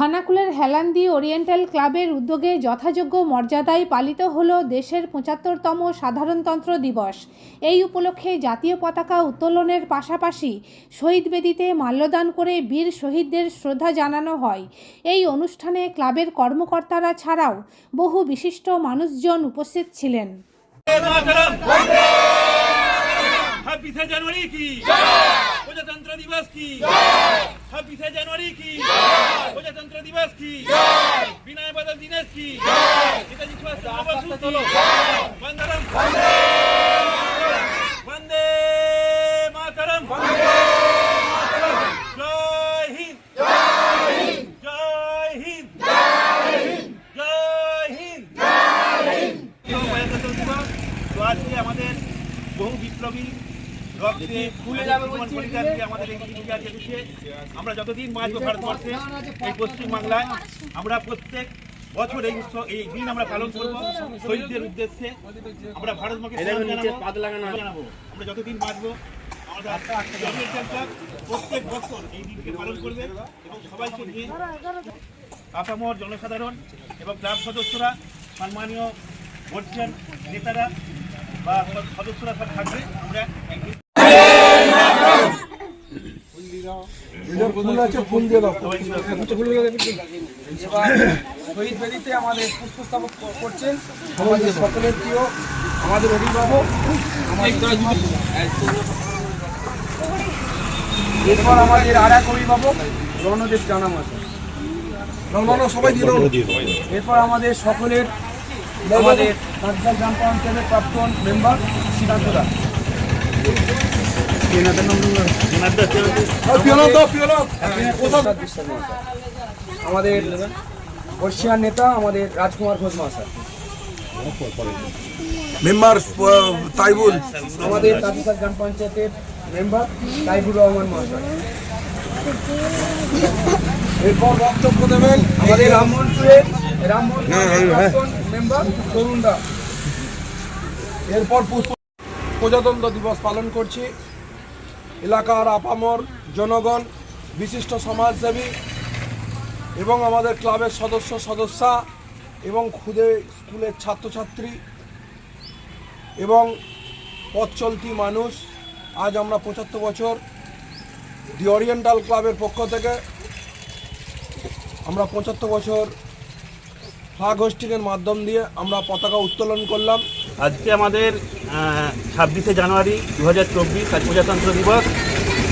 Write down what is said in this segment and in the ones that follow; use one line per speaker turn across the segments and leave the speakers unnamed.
খানাকুলের হেলান দি ওরিয়েন্টাল ক্লাবের উদ্যোগে যথাযোগ্য মর্যাদায় পালিত হল দেশের পঁচাত্তরতম সাধারণতন্ত্র দিবস। এই উপলক্ষে জাতীয় পতাকা উত্তোলনের পাশাপাশি শহীদ বেদিতে মাল্যদান করে বীর শহীদদের শ্রদ্ধা জানানো হয়। এই অনুষ্ঠানে ক্লাবের কর্মকর্তারা ছাড়াও বহু বিশিষ্ট মানুষজন উপস্থিত ছিলেন।
জানুয়ারি কি? প্রজাতন্ত্র দিবস কি? ছাব্বিশে জানুয়ারি কি? প্রজাতন্ত্র দিবস কি? বিনয় বদল দিনেশ কি? বন্দে মাতরম। জয় হিন্দ। জয় হিন্দ। জয় আমাদের বহু বিপ্লবী আমরা যতদিন বাঁচবো ভারতবর্ষে এই পশ্চিমবাংলায় আমরা প্রত্যেক বছর এই উৎসব এই দিন আমরা পালন করব। শহীদদের উদ্দেশ্যে আমরা ভারত মাকে জানাব আমরা যতদিন বাঁচবো আমাদের প্রত্যেক বছর এই দিনকে পালন করবে এবং সবাইকে নিয়ে জনসাধারণ এবং ক্লাব সদস্যরা সম্মানীয় বর্ষিয়ান নেতারা বা সদস্যরা সব থাকবে। আমরা
শহীদ বেদিতে আমাদের করছেন আমাদের সকলের প্রিয় আমাদের অভিভাবক এরপর আমাদের আর এক অভিভাবক রণদেব সবাই এরপর আমাদের সকলের আমাদের গ্রাম পঞ্চায়েতের প্রাক্তন মেম্বার শ্রীকান্ত দাস। আমাদের বর্ষিয়ান নেতা আমাদের রাজকুমার ঘোষ মহাশয়।
মেম্বার তাইবুল।
আমাদের কাঁচা গ্রাম পঞ্চায়েতের মেম্বার তাইবুর রহমান মহাশয়।
এরপর বক্তব্য দেবেন
আমাদের রামমোহনপুরের রামমোহনপুরের প্রাক্তন মেম্বার তরুণ দাস
এরপর প্রজাতন্ত্র দিবস পালন করছি। এলাকার আপামর জনগণ, বিশিষ্ট সমাজসেবী এবং আমাদের ক্লাবের সদস্য, সদস্যা এবং খুদে স্কুলের ছাত্রছাত্রী এবং পথ চলতি মানুষ, আজ আমরা পঁচাত্তর বছর দি ওরিয়েন্টাল ক্লাবের পক্ষ থেকে আমরা পঁচাত্তর বছর ফ্লাগ হোস্টিংয়ের মাধ্যম দিয়ে আমরা পতাকা উত্তোলন করলাম।
আজকে আমাদের ছাব্বিশে জানুয়ারি দু হাজার চব্বিশ আজ প্রজাতন্ত্র দিবস।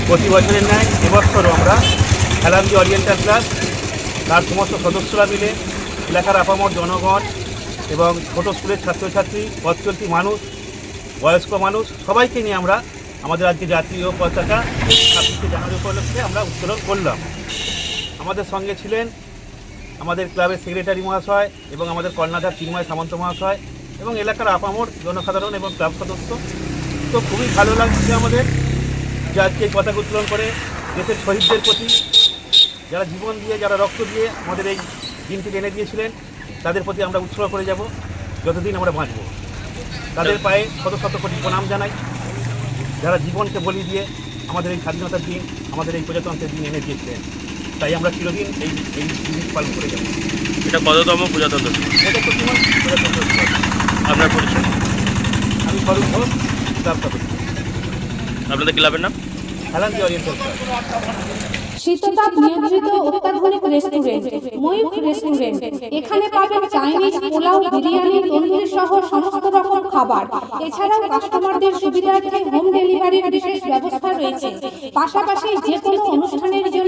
প্রতি বছরের ন্যায় এবছরও আমরা খেলান্দি অরিয়েন্টাল ক্লাব তার সমস্ত সদস্যরা মিলে এলাকার আপামর জনগণ এবং ছোট স্কুলের ছাত্রছাত্রী পথ চলতি মানুষ, বয়স্ক মানুষ, সবাইকে নিয়ে আমরা আমাদের আজকে জাতীয় পতাকা ছাব্বিশে জানুয়ারি উপলক্ষে আমরা উত্তোলন করলাম। আমাদের সঙ্গে ছিলেন আমাদের ক্লাবের সেক্রেটারি মহাশয় এবং আমাদের কর্ণাধার চিন্ময় সামন্ত মহাশয় এবং এলাকার আপামর জনসাধারণ এবং ক্লাব সদস্য। তো খুবই ভালো লাগছে আমাদের যে আজকে এই পতাকা উত্তোলন করে দেশের শহীদদের প্রতি যারা জীবন দিয়ে, যারা রক্ত দিয়ে আমাদের এই দিনটিকে এনে দিয়েছিলেন, তাদের প্রতি আমরা উৎসর্গ করে যাব, যতদিন আমরা বাঁচব। তাদের পায়ে শত শত কোটি প্রণাম জানাই। যারা জীবনকে বলি দিয়ে আমাদের এই স্বাধীনতার দিন, আমাদের এই প্রজাতন্ত্রের দিন এনে দিয়েছিলেন। তাই আমরা চিরদিন এই এই দিন পালন করে যাব।
এটা কততম প্রজাতন্ত্র?
প্রজাতন্ত্র
আপনার পরিচয়?
আমি স্বরূপ ঘোষ ক্লাব সদস্য
আপনাদের ক্লাবের নাম?
অরিয়েন্টাল শীততাপ নিয়ন্ত্রিত অত্যাধুনিক রেস্টুরেন্ট ময়ূখ রেস্টুরেন্ট এখানে পাবেন চাইনিজ পোলাও বিরিয়ানি তন্দুরি সহ সমস্ত রকম খাবার। এছাড়াও কাস্টমারদের সুবিধার্থে হোম ডেলিভারির বিশেষ ব্যবস্থা রয়েছে। পাশাপাশি যে কোনো অনুষ্ঠানের জন্য